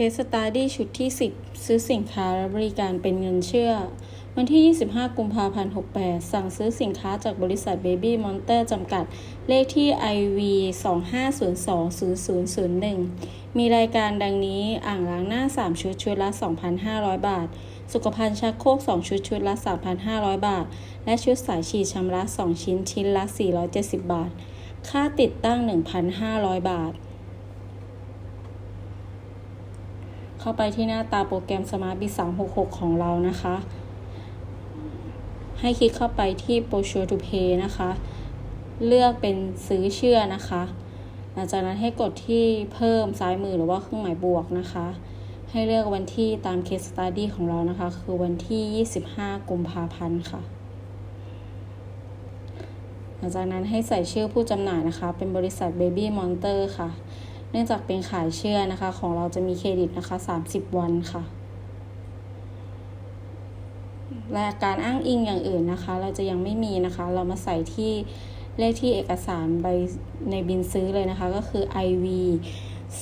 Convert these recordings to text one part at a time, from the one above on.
Case Study ชุดที่ 10 ซื้อสินค้าและบริการเป็นเงินเชื่อ วันที่ 25 กุมภาพันธ์ 68 สั่งซื้อสินค้าจากบริษัท Baby Monster จำกัด เลขที่ IV 25020001 มีรายการดังนี้ อ่างล้างหน้า 3 ชุด ชุดละ 2,500 บาท สุขภัณฑ์ชักโครก 2 ชุด ชุดละ 3,500 บาท และชุดสายฉีดชำระ 2 ชิ้น ชิ้นละ 470 บาท ค่าติดตั้ง 1,500 บาท เข้าไปที่หน้าตาโปรแกรม Smart b 366 ของเรานะคะ ให้คลิกเข้าไปที่ Brochure to Pay นะคะ เลือกเป็นซื้อเชื่อนะคะ หลังจากนั้นให้กดที่เพิ่มซ้ายมือหรือว่าเครื่องหมายบวกนะคะ ให้เลือกวันที่ตาม Case Study ของเรานะคะ คือวันที่ 25 กุมภาพันธ์ค่ะหลังจากนั้นให้ใส่ชื่อผู้จำหน่ายนะคะ เป็นบริษัท Baby Monster ค่ะ เนื่องจากเป็นขายเชื่อนะคะ ของเราจะมีเครดิตนะคะ 30 วันค่ะ และการอ้างอิงอย่างอื่นนะคะ เราจะยังไม่มีนะคะ เรามาใส่ที่เลขที่เอกสารใบในบินซื้อเลยนะคะ ก็คือ IV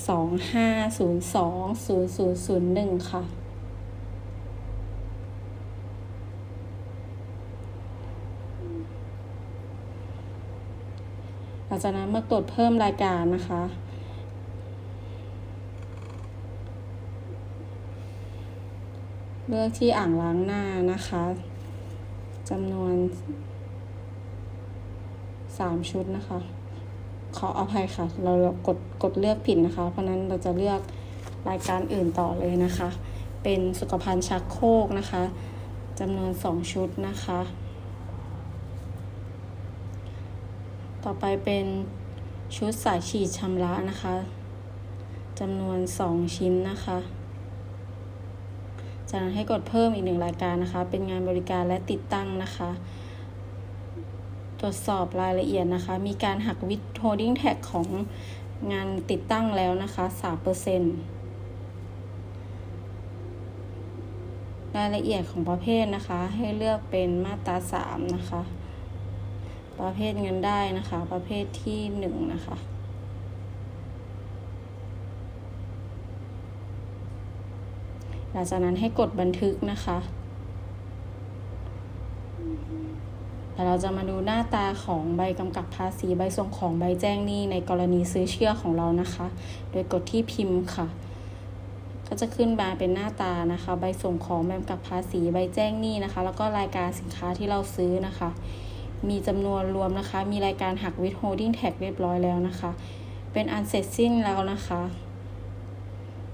25020001 ค่ะ หลังจากนั้นมากดเพิ่มรายการนะคะ เลือกที่อ่างล้างหน้านะคะจำนวน3ชุดนะคะ ขออภัยค่ะ เรากดกดเลือกผิดนะคะ เพราะนั้นเราจะเลือกรายการอื่นต่อเลยนะคะ เป็นสุขภัณฑ์ชักโครกนะคะจำนวน2ชุดนะคะ ต่อไปเป็นชุดสายฉีดชำระนะคะจำนวน2ชิ้นนะคะ จากนั้นให้กดเพิ่มอีกหนึ่งรายการนะคะ เป็นงานบริการและติดตั้งนะคะ ตรวจสอบรายละเอียดนะคะ มีการหักวิดโฮดดิ้งแท็กของงานติดตั้งแล้วนะคะ 3%รายละเอียดของประเภทนะคะ ให้เลือกเป็นมาตรา 3 นะคะ ประเภทเงินได้นะคะ ประเภทที่ 1 นะคะ ลังจากนั้นให้กดบันทึกนะคะแต่เราจะมาดูหน้าตาของใบกำกับภาษีใบส่งของใบแจ้งหนี้ในกรณีซื้อเชื่อของเรานะคะ โดยกดที่พิมพ์ค่ะ ก็จะขึ้นมาเป็นหน้าตานะคะ ใบส่งของใบกำกับภาษีใบแจ้งหนี้นะคะ แล้วก็รายการสินค้าที่เราซื้อนะคะ มีจำนวนรวมนะคะ มีรายการหักวิดโฮดดิ้งแท็กเรียบร้อยแล้วนะคะ เป็นอันเสร็จสิ้นแล้วนะคะ